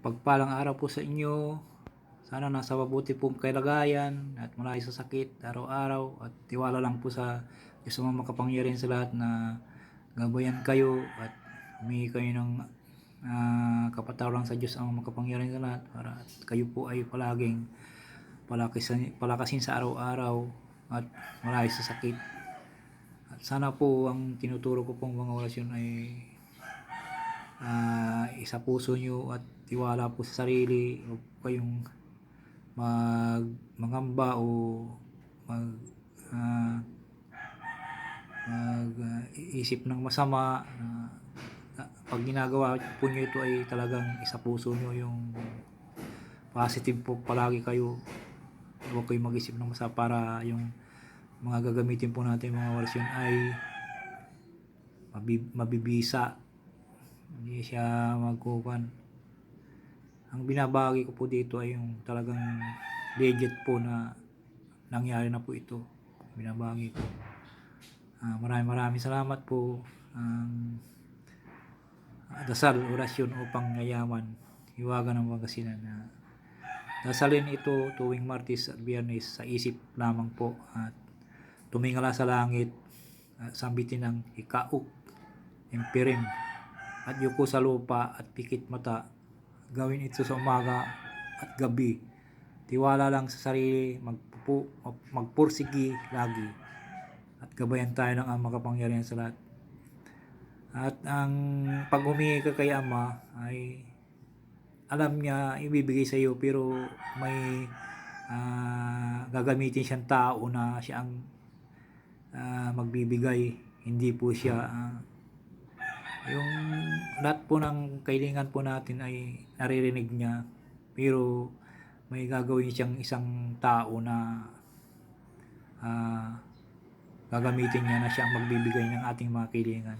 Pagpalang araw po sa inyo. Sana nasa mabuti pong kalagayan at malayo sa sakit araw-araw at tiwala lang po sa Diyos ang makapangyarihan sa lahat na gabayan kayo at humingi kayo ng ah, kapatawaran sa Diyos ang makapangyarihan sa lahat para at kayo po ay palaging palakasin, palakasin sa araw-araw at malayo sa sakit. At sana po ang tinuturo ko pong mga orasyon ay ah, isa puso nyo at tiwala po sa sarili huwag kayong mag mangamba o mag ah, mag ah, isip ng masama na pag ginagawa po nyo ito ay talagang isa puso nyo yung positive po palagi kayo. Huwag kayong mag-isip ng masama para yung mga gagamitin po natin mga orasyon ay mabi- mabibisa hindi siya magkukan ang binabagi ko po dito ay yung talagang legit po na nangyari na po ito. Binabagi ko. Ah, maraming maraming salamat po ang dasal orasyon upang yayaman. Hiwaga ng magasinan na dasalin ito tuwing Martes at Biyernes sa isip lamang po at tumingala sa langit at sambitin ng ikauk empirim at yuko sa lupa at pikit mata. Gawin ito sa umaga at gabi. Tiwala lang sa sarili magpupu, magpursigi lagi. At gabayan tayo ng ang makapangyarihan sa lahat. At ang pag ka kay ama ay alam niya ibibigay sa iyo pero may ah, gagamitin siyang tao na siya ang ah, magbibigay. Hindi po siya ah, yung lahat po ng kailangan po natin ay naririnig niya. Pero may gagawin siyang isang tao na ah, gagamitin niya na siya ang magbibigay ng ating mga kailangan.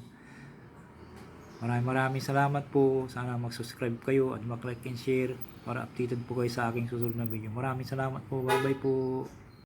Maraming maraming salamat po. Sana mag-subscribe kayo at mag-like and share para updated po kayo sa aking susunod na video. Maraming salamat po. Bye bye po